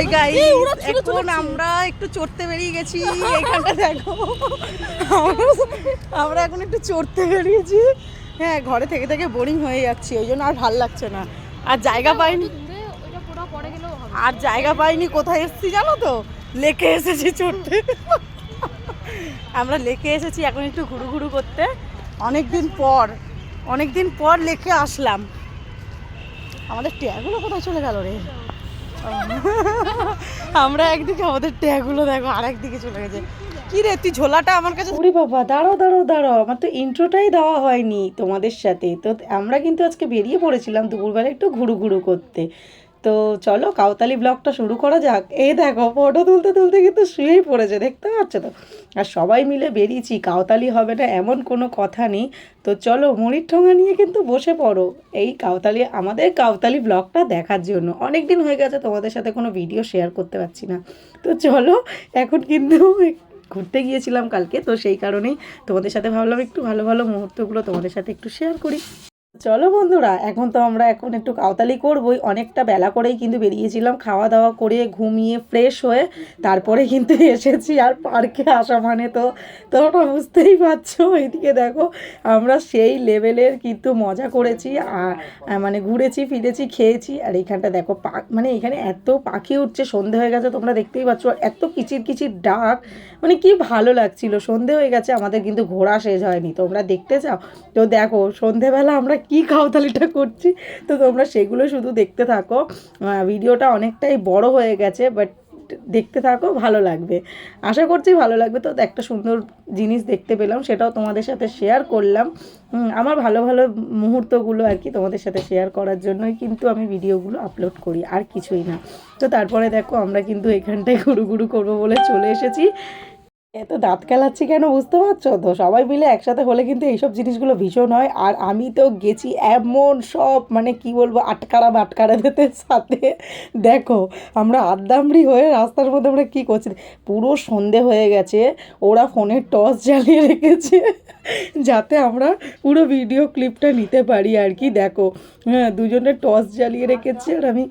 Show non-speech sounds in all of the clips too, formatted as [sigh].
High গাই এখন আমরা একটু চড়তে বেরিয়ে গেছি এইখানটা দেখো। আমরা- আমরা এখন একটু চড়তে বেরিয়েছি। হ্যাঁ ঘরে থেকে থেকে বোরিং হয়ে যাচ্ছি ওই জন্য আর ভালো লাগছে না। আর জায়গা পাইনি আর জায়গা পাইনি কোথায় এসেছি জানো তো? লেকে এসেছি চড়তে। আমরা লেকে এসেছি এখন একটু ঘুরু ঘুরু করতে। অনেক দিন পর অনেক দিন পর লেকে আসলাম। আমাদের ট্যাগুলো কোথায় চলে গেল রে? আমরা একদিকে আমাদের ট্যাগুলো দেখো আর একদিকে চলে গেছে। কি রে, তুই ঝোলাটা আমার কাছে ওরে বাবা দাঁড়ো দাঁড়ো দাঁড়ো আমার তো ইন্ট্রোটাই দেওয়া হয়নি তোমাদের সাথে। তো আমরা কিন্তু আজকে বেরিয়ে পড়েছিলাম দুপুরবেলা একটু ঘুরু ঘুরু করতে। তো চলো কাউতালি ব্লগটা শুরু করা যাক। এই দেখো ফটো তুলতে তুলতে কিন্তু শুয়েই পড়েছে, দেখতে পাচ্ছ তো? আর সবাই মিলে বেরিয়েছি, কাউতালি হবে না এমন কোনো কথা নেই। তো চলো মুড়ির ঠোঙা নিয়ে কিন্তু বসে পড়ো। এই কাউতালি, আমাদের কাউতালি ব্লগটা দেখার জন্য। অনেক দিন হয়ে গেছে, তোমাদের সাথে কোনো ভিডিও শেয়ার করতে পারছি না। তো চলো, এখন কিন্তু ঘুরতে গিয়েছিলাম কালকে, তো সেই কারণেই তোমাদের সাথে ভাবলাম একটু ভালো ভালো মুহূর্তগুলো তোমাদের সাথে একটু শেয়ার করি। চলো বন্ধুরা, এখন তো আমরা এখন একটু কাউতালি করবই। অনেকটা বেলা করেই কিন্তু বেরিয়েছিলাম খাওয়া দাওয়া করে ঘুমিয়ে ফ্রেশ হয়ে তারপরে কিন্তু এসেছি আর পার্কে আসা মানে তো তোমরা বুঝতেই পারছ। এইদিকে দেখো, আমরা সেই লেভেলের কিন্তু মজা করেছি আর আর মানে ঘুরেছি, ফিরেছি, খেয়েছি। আর এইখানটা দেখো, পা- মানে এখানে এত পাখি উঠছে, সন্ধে হয়ে গেছে, তোমরা দেখতেই পাচ্ছ। আর এত কিচির কিচির ডাক মানে কি ভালো লাগছিল। সন্ধে হয়ে গেছে, আমাদের কিন্তু ঘোরা শেষ হয়নি। তোমরা দেখতে চাও? তো দেখো, সন্ধেবেলা আমরা কি খাওতালিটা করছি? তো তোমরা সেগুলো শুধু দেখতে থাকো। ভিডিওটা অনেকটাই বড় হয়ে গেছে বাট দেখতে থাকো, ভালো লাগবে। আশা করছি ভালো লাগবে। তো একটা সুন্দর জিনিস দেখতে পেলাম, সেটাও তোমাদের সাথে শেয়ার করলাম। আমার ভালো ভালো মুহূর্তগুলো আর কি তোমাদের সাথে শেয়ার করার জন্যই কিন্তু আমি ভিডিওগুলো আপলোড করি, আর কিছুই না। তো তারপরে দেখো, আমরা কিন্তু এখানটায় ঘুরু ঘুরু করব বলে চলে এসেছি। এত দাঁত খেলাচ্ছি কেন বুঝতে পারছ তো? সবাই মিলে একসাথে হলে কিন্তু এইসব জিনিসগুলো ভীষণ হয়। আর আমি তো গেছি এমন সব মানে কি বলব আটকারা বাটকারাদের সাথে। দেখো, আমরা আদ্দামড়ি হয়ে রাস্তার মধ্যে আমরা কী করছি? পুরো সন্ধে হয়ে গেছে, ওরা ফোনের টর্চ জ্বালিয়ে রেখেছে, যাতে আমরা পুরো ভিডিও ক্লিপটা নিতে পারি আর কি, দেখো। হ্যাঁ দুজনে টর্চ জ্বালিয়ে রেখেছে আর আমি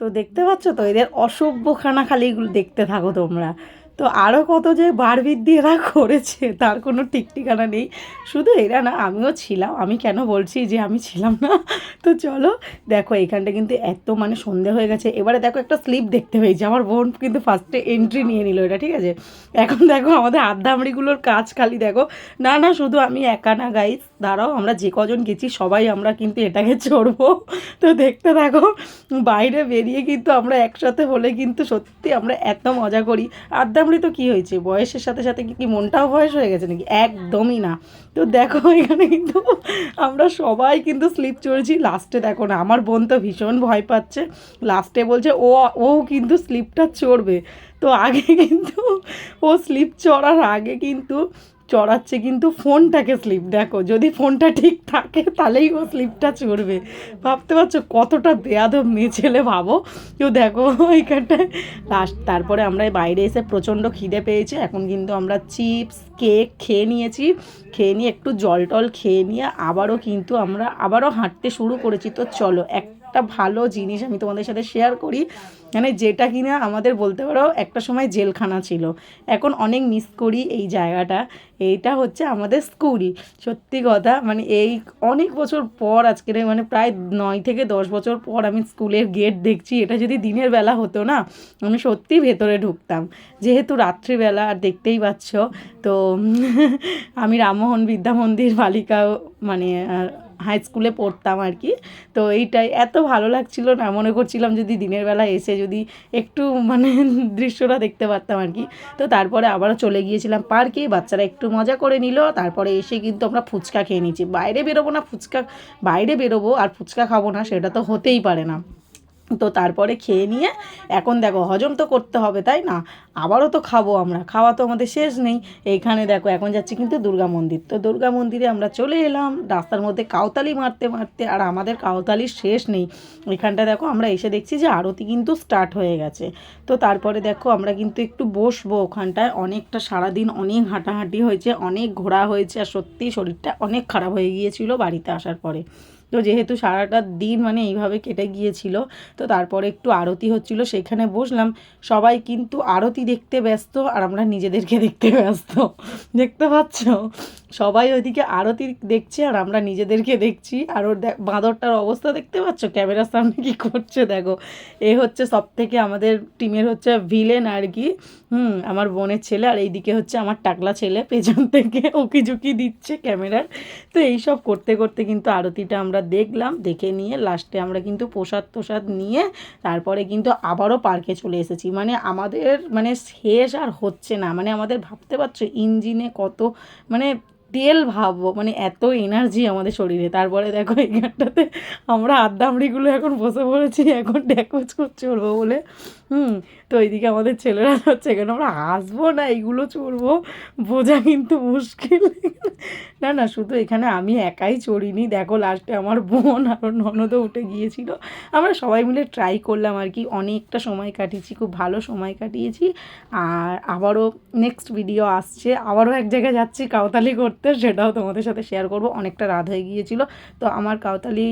তো দেখতে পাচ্ছ তো? এদের অসভ্যখানা খালি এগুলো দেখতে থাকো তোমরা। তো আরও কত যে বার বৃদ্ধি এরা করেছে, তার কোনো ঠিক ঠিকানা নেই। শুধু এরা না, আমিও ছিলাম। আমি কেন বলছি যে আমি ছিলাম না? তো চলো, দেখো এখানটা কিন্তু এত মানে সন্ধে হয়ে গেছে। এবারে দেখো একটা স্লিপ দেখতে পেয়েছি। আমার বোন কিন্তু ফার্স্টে এন্ট্রি নিয়ে নিল এটা, ঠিক আছে? এখন দেখো আমাদের আড্ডামড়িগুলোর কাজ খালি, দেখো। না না, শুধু আমি একা না গাইস দাঁড়াও, আমরা যে কজন গেছি, সবাই আমরা কিন্তু এটাকে চড়বো। তো দেখতে থাকো, বাইরে বেরিয়ে কিন্তু আমরা একসাথে হলে কিন্তু সত্যি আমরা এত মজা করি। আড্ডামড়ি তো কী হয়েছে? বয়সের সাথে সাথে কি মনটাও বয়স হয়ে গেছে নাকি? একদমই না। তো দেখো এখানে কিন্তু আমরা সবাই কিন্তু স্লিপ চড়েছি লাস্টে দেখো না, আমার বোন তো ভীষণ ভয় পাচ্ছে। লাস্টে বলছে, ও ও কিন্তু স্লিপটা চড়বে। তো আগে কিন্তু ও স্লিপ চড়ার আগে কিন্তু চড়াচ্ছে, কিন্তু ফোনটাকে স্লিপ দেখো, যদি ফোনটা ঠিক থাকে, তাহলেই ও স্লিপটা চড়বে। ভাবতে পারছ কতটা বেয়াদব মেয়ে ছেলে ভাবো? কেউ দেখো এইখানটায় লাস্ট তারপরে আমরা বাইরে এসে প্রচণ্ড খিদে পেয়েছে। এখন কিন্তু আমরা চিপস, কেক খেয়ে নিয়েছি। খেয়ে নিয়ে একটু জল টল খেয়ে নিয়ে আবারও কিন্তু আমরা আবারও হাঁটতে শুরু করেছি। তো চলো একটা ভালো জিনিস আমি তোমাদের সাথে শেয়ার করি। মানে যেটা কিনা আমাদের বলতে পারো, একটা সময় জেলখানা ছিল। এখন অনেক মিস করি এই জায়গাটা। এইটা হচ্ছে আমাদের স্কুল সত্যি কথা মানে এই অনেক বছর পর আজকের মানে প্রায় নয় থেকে দশ বছর পর আমি স্কুলের গেট দেখছি। এটা যদি দিনের বেলা হতো না, আমি সত্যিই ভেতরে ঢুকতাম। যেহেতু রাত্রিবেলা, আর দেখতেই পাচ্ছ, তো আমি রামমোহন বিদ্যা মন্দির বালিকা মানে হাই স্কুলে পড়তাম আর কি। তো এইটাই, এত ভালো লাগছিল না, মনে করছিলাম যদি দিনের বেলা এসে যদি একটু মানে [laughs] দৃশ্যটা দেখতে পারতাম আর কি। তো তারপরে আবারও চলে গিয়েছিলাম পার্কে, বাচ্চারা একটু মজা করে নিল, তারপরে এসে কিন্তু আমরা ফুচকা খেয়ে নিয়েছি। বাইরে বেরোবো না, ফুচকা, বাইরে বেরোবো আর ফুচকা খাব না, সেটা তো হতেই পারে না। তো তারপরে খেয়ে নিয়ে এখন দেখো হজম তো করতে হবে, তাই না? আবারও তো খাব আমরা, খাওয়া তো আমাদের শেষ নেই। এইখানে দেখো এখন যাচ্ছি কিন্তু দুর্গা মন্দির। তো দুর্গা মন্দিরে আমরা চলে এলাম, রাস্তার মধ্যে কাউতালি মারতে মারতে আর আমাদের কাউতালির শেষ নেই। এখানটা দেখো আমরা এসে দেখছি যে আরতি কিন্তু স্টার্ট হয়ে গেছে। তো তারপরে দেখো আমরা কিন্তু একটু বসবো ওখানটায়। অনেকটা সারাদিন অনেক হাঁটাহাঁটি হয়েছে, অনেক ঘোরা হয়েছে আর সত্যিই শরীরটা অনেক খারাপ হয়ে গিয়েছিল বাড়িতে আসার পরে। তো যেহেতু সারাটা দিন মানে এইভাবে কেটে গিয়েছিল, তো তারপরে একটু আরতি হচ্ছিল, সেখানে বসলাম। সবাই কিন্তু আরতি দেখতে ব্যস্ত আর আমরা নিজেদেরকে দেখতে ব্যস্ত। দেখতে পাচ্ছ? সবাই ওইদিকে আরতি দেখছে আর আমরা নিজেদেরকে দেখছি। আর ওর বাঁদরটার অবস্থা দেখতে পাচ্ছ? ক্যামেরার সামনে কি করছে দেখো। এ হচ্ছে সব থেকে আমাদের টিমের হচ্ছে ভিলেন আর কি। হুম, আমার বোনের ছেলে আর এইদিকে হচ্ছে আমার টাকলা ছেলে। পেছন থেকে উকি ঝুঁকি দিচ্ছে ক্যামেরার। তো এইসব করতে করতে কিন্তু আরতিটা আমরা দেখলাম, দেখে নিয়ে লাস্টে আমরা কিন্তু প্রসাদ তোসাদ নিয়ে তারপরে কিন্তু আবারও পার্কে চলে এসেছি। মানে আমাদের মানে শেষ আর হচ্ছে না। মানে আমাদের ভাবতে পারছ ইঞ্জিনে কত মানে তেল ভাববো মানে এত এনার্জি আমাদের শরীরে। তারপরে দেখো এখানটাতে আমরা আড্ডামড়িগুলো এখন বসে পড়েছি। এখন ড্যাকোচ চড়বো বলে। হুম, তো এইদিকে আমাদের ছেলেরা হচ্ছে এখানে আমরা হাসবো না, এইগুলো চড়বো, বোঝা কিন্তু মুশকিল। না না, শুধু এখানে আমি একাই চড়িনি, দেখো লাস্টে আমার বোন আর ননদও উঠে গিয়েছিল। আমরা সবাই মিলে ট্রাই করলাম আর কি, অনেকটা সময় কাটিয়েছি, খুব ভালো সময় কাটিয়েছি। আর আবারও নেক্সট ভিডিও আসছে, আবারও এক জায়গায় যাচ্ছি কাউতালি করতে, সেটাও তোমাদের সাথে শেয়ার করব, অনেকটা রাত হয়ে গিয়েছিল। তো আমার কাউতালি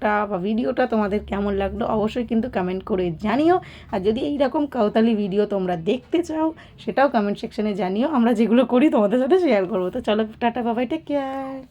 ব্লগটা বা ভিডিওটা তোমাদের কেমন লাগল অবশ্যই কিন্তু কমেন্ট করে জানিও। আর যদি এইরকম কাউতালি ভিডিও তোমরা দেখতে চাও, সেটাও কমেন্ট সেকশনে জানিও। আমরা যেগুলো করি তোমাদের সাথে শেয়ার করব। তো চলো, টাটা বাবাই টেক কেয়ার